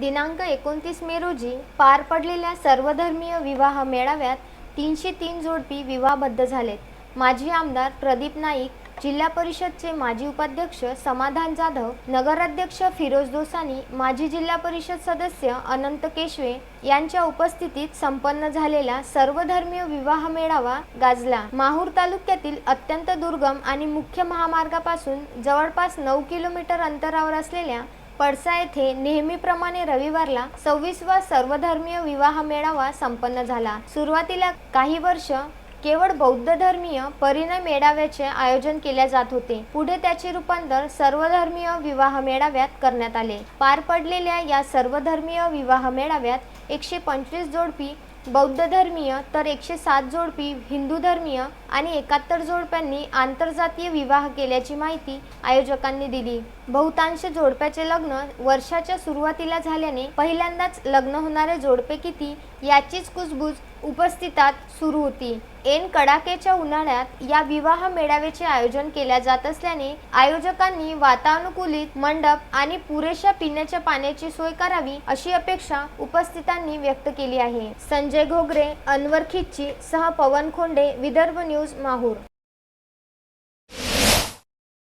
दिनांक एकोणतीस मे रोजी पार पडलेल्या सर्वधर्मीय विवाह मेळाव्यात तीनशे तीन जोडपी विवाहबद्ध झालेत. माजी आमदार प्रदीप नाईक जिल्हा परिषदचे माजी उपाध्यक्ष समाधान जाधव नगराध्यक्ष फिरोज दोसानी माजी जिल्हा परिषद सदस्य अनंत केशवे यांच्या उपस्थितीत संपन्न झालेला सर्वधर्मीय विवाह मेळावा गाजला. माहूर तालुक्यातील अत्यंत दुर्गम आणि मुख्य महामार्गापासून जवळपास नऊ किलोमीटर अंतरावर असलेल्या पडसा येथे नेहमीप्रमाणे रविवारला सव्वीसवा सर्वधर्मीय विवाह मेळावा संपन्न झाला. सुरुवातीला काही वर्ष केवळ बौद्ध धर्मीय परिणय मेळाव्याचे आयोजन केले जात होते. पुढे त्याचे रूपांतर सर्वधर्मीय विवाह मेळाव्यात करण्यात आले. पार पडलेल्या या सर्वधर्मीय विवाह मेळाव्यात एकशे पंचवीस जोडपी बौद्ध धर्मीय तर एकशे सात जोडपी हिंदू धर्मीय आणि एकाहत्तर जोडप्यांनी आंतरजातीय विवाह केल्याची माहिती आयोजकांनी दिली. बहुतांश जोडप्याचे लग्न वर्षाच्या सुरुवातीला झाल्याने पहिल्यांदाच लग्न होणारे जोडपे किती याचीच कुजबूज उपस्थितात सुरू होती. एन कडाकेच्या उन्हाळ्यात या विवाह मेळाव्याचे आयोजन केल्या जात असल्याने आयोजकांनी वातानुकूलित मंडप आणि पुरेशा पिण्याच्या पाण्याची सोय करावी अशी अपेक्षा उपस्थितांनी व्यक्त केली आहे. संजय घोगरे अनवर खिच्ची सह पवन खोंडे विदर्भ न्यूज माहूर.